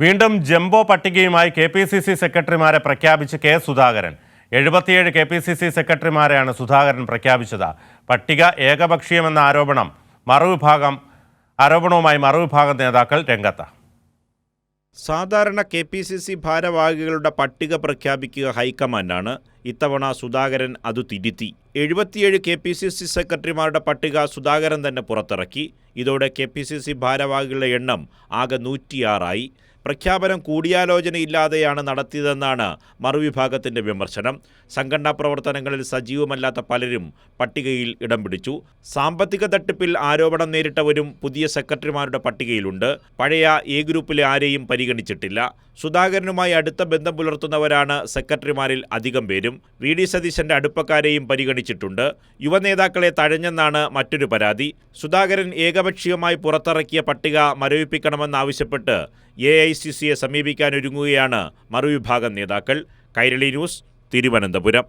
വീണ്ടും ജംബോ പട്ടികയുമായി K P C C സെക്രട്ടറിമാരെ പ്രഖ്യാപിച്ച് കെ സുധാകരൻ. എഴുപത്തിയേഴ് കെ പി സി സി സെക്രട്ടറിമാരെയാണ് സുധാകരൻ പ്രഖ്യാപിച്ചത്. പട്ടിക ഏകപക്ഷീയമെന്ന ആരോപണം മറുവിഭാഗം ആരോപണവുമായി മറുവിഭാഗം നേതാക്കൾ രംഗത്ത. സാധാരണ കെ പി സി സി ഭാരവാഹികളുടെ പട്ടിക പ്രഖ്യാപിക്കുക ഹൈക്കമാൻഡാണ്. ഇത്തവണ സുധാകരൻ അത് തിരുത്തി. എഴുപത്തിയേഴ് കെ പി സി സി സെക്രട്ടറിമാരുടെ പട്ടിക സുധാകരൻ തന്നെ പുറത്തിറക്കി. ഇതോടെ കെ പി സി സി ഭാരവാഹികളുടെ എണ്ണം ആകെ നൂറ്റിയാറായി. പ്രഖ്യാപനം കൂടിയാലോചനയില്ലാതെയാണ് നടത്തിയതെന്നാണ് മറുവിഭാഗത്തിന്റെ വിമർശനം. സംഘടനാ പ്രവർത്തനങ്ങളിൽ സജീവമല്ലാത്ത പലരും പട്ടികയിൽ ഇടം പിടിച്ചു. സാമ്പത്തിക തട്ടിപ്പിൽ ആരോപണം നേരിട്ടവരും പുതിയ സെക്രട്ടറിമാരുടെ പട്ടികയിലുണ്ട്. പഴയ എ ഗ്രൂപ്പിലെ ആരെയും പരിഗണിച്ചിട്ടില്ല. സുധാകരനുമായി അടുത്ത ബന്ധം പുലർത്തുന്നവരാണ് സെക്രട്ടറിമാരിൽ അധികം പേരും. വി ഡി സതീശന്റെ അടുപ്പക്കാരെയും പരിഗണിച്ചിട്ടുണ്ട്. യുവനേതാക്കളെ തഴഞ്ഞെന്നാണ് മറ്റൊരു പരാതി. സുധാകരൻ ഏകപക്ഷീയമായി പുറത്തിറക്കിയ പട്ടിക മരവിപ്പിക്കണമെന്നാവശ്യപ്പെട്ട് എ ഐ സി സിയെ സമീപിക്കാനൊരുങ്ങുകയാണ് മറുവിഭാഗം നേതാക്കൾ. കൈരളി ന്യൂസ് തിരുവനന്തപുരം.